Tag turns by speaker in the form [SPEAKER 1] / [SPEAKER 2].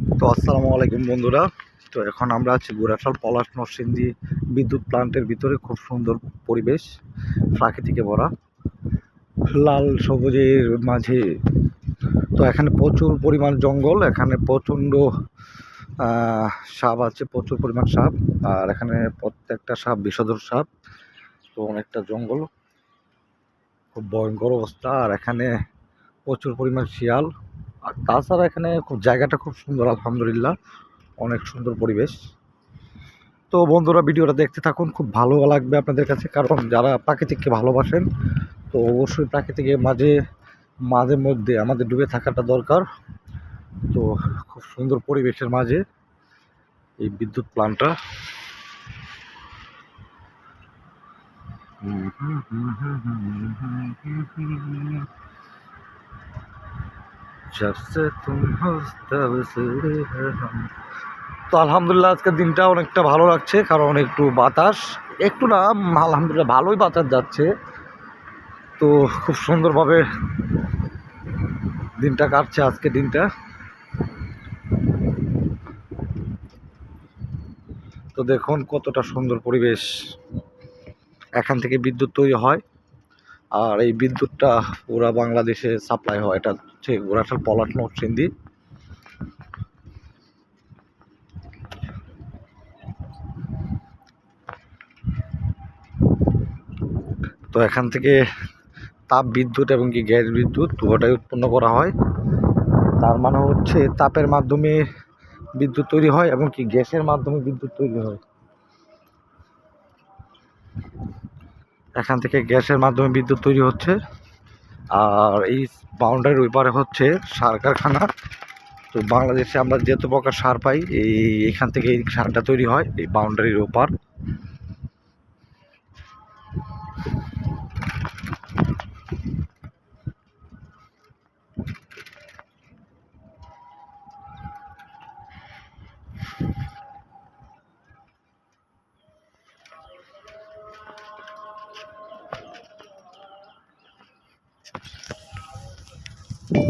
[SPEAKER 1] তো আসসালামু আলাইকুম বন্ধুরা। তো এখন আমরা আছি গুড়াশাল পলাশ নরসিংদী বিদ্যুৎ প্লান্টের ভিতরে, খুব সুন্দর পরিবেশ, প্রাকৃতিকে ভরা, লাল সবুজের মাঝে। তো এখানে প্রচুর পরিমাণ জঙ্গল, এখানে প্রচণ্ড সাপ আছে, প্রচুর পরিমাণ সাপ, আর এখানে প্রত্যেকটা সাপ বিষধর সাপ, তো অনেকটা জঙ্গল। খুব ভয়ঙ্কর অবস্থা, আর এখানে প্রচুর পরিমাণ শিয়াল আর তাছাড়া এখানে খুব জায়গাটা খুব সুন্দর আলহামদুলিল্লাহ অনেক সুন্দর পরিবেশ তো বন্ধুরা ভিডিওটা দেখতে থাকুন খুব ভালো লাগবে আপনাদের কাছে কারণ যারা প্রাকৃতিককে ভালোবাসেন তো অবশ্যই প্রাকৃতিকের মাঝে মাঝে মধ্যে আমাদের ডুবে থাকাটা দরকার তো খুব সুন্দর পরিবেশের মাঝে এই বিদ্যুৎ প্ল্যান্টটা जब से तुम हो तब से हम তো আলহামদুলিল্লাহ আজকের দিনটা অনেকটা ভালো লাগছে কারণ একটু বাতাস একটু না আলহামদুলিল্লাহ ভালোই বাতাস যাচ্ছে তো খুব সুন্দরভাবে দিনটা কাটছে আজকে দিনটা তো দেখুন কতটা সুন্দর পরিবেশ এখান থেকে বিদ্যুৎ তৈরি হয় আর এই বিদ্যুৎটা পুরা বাংলাদেশে সাপ্লাই হয়। এটা হচ্ছে গোরাশাল পলাশ নরসিংদী তো এখান থেকে তাপ বিদ্যুৎ এবং কি গ্যাস বিদ্যুৎ দুটোটাই উৎপন্ন করা হয়। তার মানে হচ্ছে তাপের মাধ্যমে বিদ্যুৎ তৈরি হয় এবং কি গ্যাসের মাধ্যমে বিদ্যুৎ তৈরি হয়। এখান থেকে গ্যাসের মাধ্যমে বিদ্যুৎ তৈরি হচ্ছে। আর এই বাউন্ডারির ওই পারে হচ্ছে সার কারখানা। তো বাংলাদেশে আমরা যেহেতু প্রকার সার পাই, এই এখান থেকে এই সারটা তৈরি হয়, এই বাউন্ডারির ওপার।